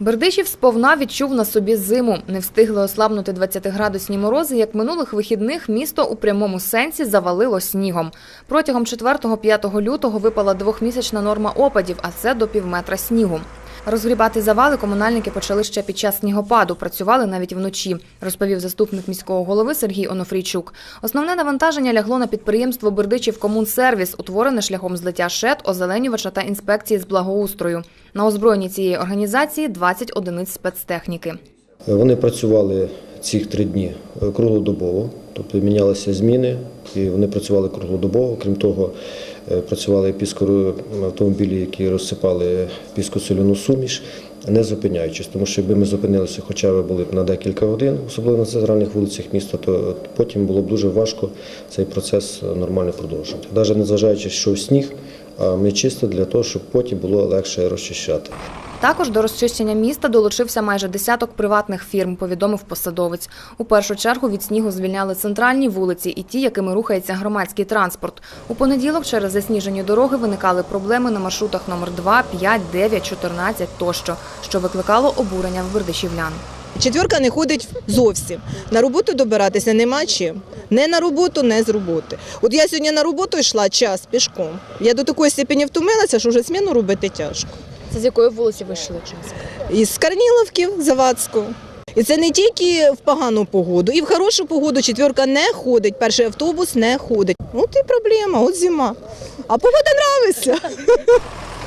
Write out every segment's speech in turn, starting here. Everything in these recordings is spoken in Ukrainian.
Бердичів сповна відчув на собі зиму. Не встигли ослабнути 20-градусні морози, як минулих вихідних місто у прямому сенсі завалило снігом. Протягом 4-5 лютого випала двохмісячна норма опадів, а це до півметра снігу. Розгрібати завали комунальники почали ще під час снігопаду, працювали навіть вночі, розповів заступник міського голови Сергій Онофрійчук. Основне навантаження лягло на підприємство Бердичів Комунсервіс, утворене шляхом злиття шет, озеленювача та інспекції з благоустрою. На озброєнні цієї організації 20 одиниць спецтехніки. Вони працювали ці три дні е, круглодобово, тобто мінялися зміни, і вони працювали круглодобово. Крім того, е, працювали піскору автомобілі, які розсипали піскосоляну суміш, не зупиняючись. Тому що якби ми зупинилися, хоча б були б на декілька годин, особливо на центральних вулицях міста, то потім було б дуже важко цей процес нормально продовжувати. Навіть незважаючи, що сніг, а ми чисто для того, щоб потім було легше розчищати. Також до розчищення міста долучився майже десяток приватних фірм, повідомив посадовець. У першу чергу від снігу звільняли центральні вулиці і ті, якими рухається громадський транспорт. У понеділок через засніжені дороги виникали проблеми на маршрутах номер 2, 5, 9, 14 тощо, що викликало обурення в бердичівлян. Четверка не ходить зовсім. На роботу добиратися нема чим. Не на роботу, не з роботи. От я сьогодні на роботу йшла час пішком. Я до такої степені втомилася, що вже зміну робити тяжко. Це з якої вулиці ви йшли час? Із Карніловки Завадського. І це не тільки в погану погоду, і в хорошу погоду четверка не ходить. Перший автобус не ходить. От і проблема, от зима. А погода нравиться.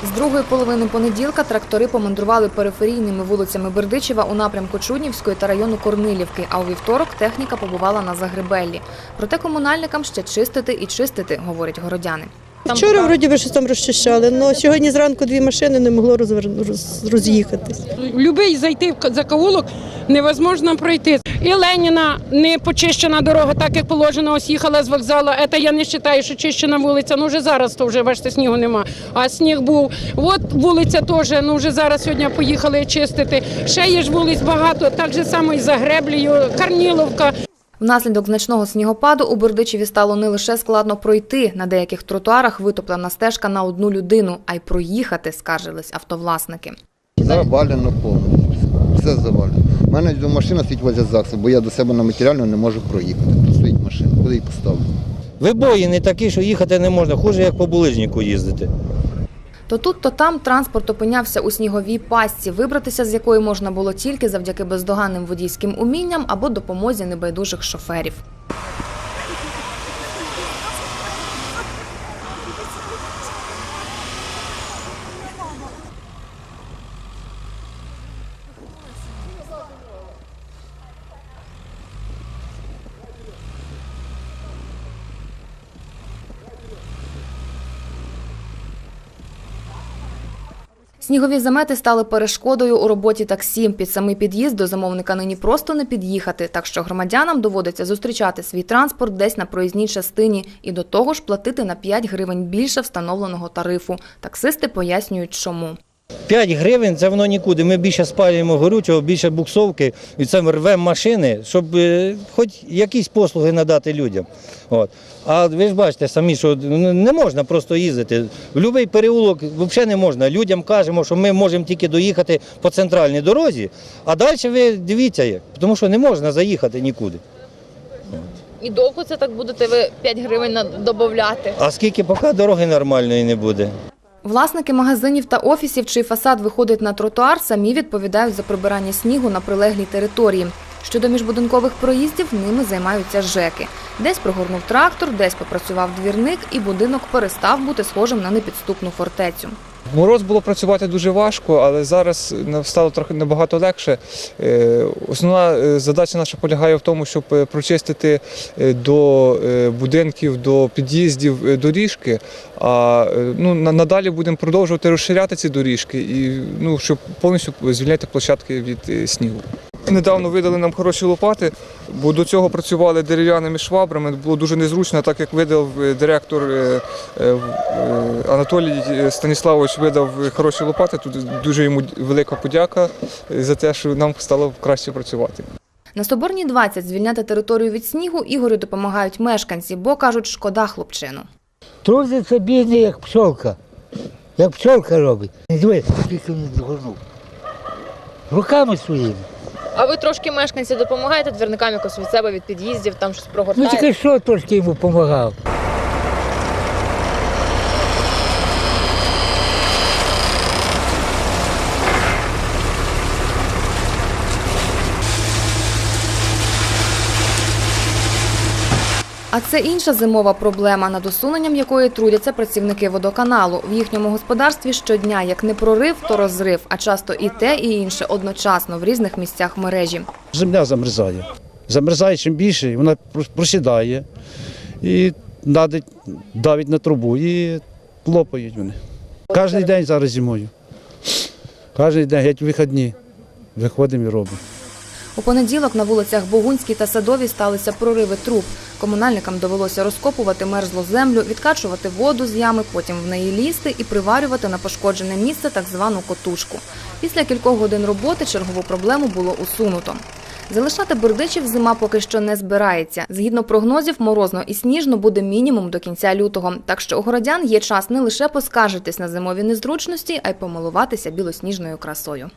З другої половини понеділка трактори помандрували периферійними вулицями Бердичева у напрямку Чуднівської та району Корнилівки, а у вівторок техніка побувала на Загребеллі. Проте комунальникам ще чистити і чистити, говорять городяни. Вчора вроді би щось там розчищали, але сьогодні зранку дві машини не могло роз- роз'їхатись. Любий зайти в закоулок невозможно пройти. І Леніна не почищена дорога, так як положено, ось їхала з вокзалу. Це я не вважаю, що чищена вулиця. Ну вже зараз то вже бачите, снігу нема. А сніг був. От вулиця теж, ну вже зараз сьогодні поїхали чистити. Ще є ж вулиць багато, так же само і за греблею, Карніловка. Внаслідок значного снігопаду у Бердичеві стало не лише складно пройти. На деяких тротуарах витоплена стежка на одну людину, а й проїхати, скаржились автовласники. Завалено повністю. Все завалено. У мене до машина стоїть возле ЗАГСу, бо я до себе на матеріальну не можу проїхати. Тут стоїть машина, куди її поставлю? Вибої не такі, що їхати не можна, хуже як по булижнику їздити. То тут, то там транспорт опинявся у сніговій пастці, вибратися з якої можна було тільки завдяки бездоганним водійським умінням або допомозі небайдужих шоферів. Снігові замети стали перешкодою у роботі таксі. Під самий під'їзд до замовника нині просто не під'їхати, так що громадянам доводиться зустрічати свій транспорт десь на проїзній частині і до того ж платити на 5 гривень більше встановленого тарифу. Таксисти пояснюють, чому. 5 гривень це воно нікуди. Ми більше спалюємо горючого, більше буксовки, і це рвемо машини, щоб е, хоч якісь послуги надати людям. От. А ви ж бачите самі, що не можна просто їздити. В будь-який переулок взагалі не можна. Людям кажемо, що ми можемо тільки доїхати по центральній дорозі, а далі ви дивіться як, тому що не можна заїхати нікуди. І довго це так будете ви 5 гривень додати? А скільки поки дороги нормальної не буде? Власники магазинів та офісів, чий фасад виходить на тротуар, самі відповідають за прибирання снігу на прилеглій території. Щодо міжбудинкових проїздів, ними займаються ЖЕКи. Десь прогорнув трактор, десь попрацював двірник, і будинок перестав бути схожим на непідступну фортецю. Мороз було працювати дуже важко, але зараз стало трохи набагато легше. Е, Основна е, задача наша полягає в тому, щоб е, прочистити до будинків, до під'їздів доріжки. А ну, надалі будемо продовжувати розширяти ці доріжки і ну, щоб повністю звільняти площадки від снігу. Недавно видали нам хороші лопати, бо до цього працювали дерев'яними швабрами. Було дуже незручно, так як видав е, директор е, е, Анатолій Станіславович видав хороші лопати. Тут дуже йому велика подяка за те, що нам стало краще працювати. На Соборній 20 звільняти територію від снігу Ігорю допомагають мешканці, бо кажуть, шкода хлопчину. Трудиться бідний, як пчолка. Як пчолка робить. Дивись, скільки він згорнув. руками своїми. А ви трошки мешканці допомагаєте двірникам якось від себе від під'їздів, там щось Ну прогортаєте? тільки що трошки йому допомагав. А це інша зимова проблема, над усуненням якої трудяться працівники водоканалу. В їхньому господарстві щодня як не прорив, то розрив, а часто і те, і інше одночасно в різних місцях мережі. Земля замерзає. Замерзає чим більше, вона просідає і давить на трубу і лопають вони. Кожен день зараз зимою. Кожен день геть вихідні. Виходимо і робимо. У понеділок на вулицях Богунській та Садовій сталися прориви труб. Комунальникам довелося розкопувати мерзлу землю, відкачувати воду з ями, потім в неї лізти і приварювати на пошкоджене місце так звану котушку. Після кількох годин роботи чергову проблему було усунуто. Залишати бердичів зима поки що не збирається. Згідно прогнозів, морозно і сніжно буде мінімум до кінця лютого. Так що у городян є час не лише поскаржитись на зимові незручності, а й помилуватися білосніжною красою.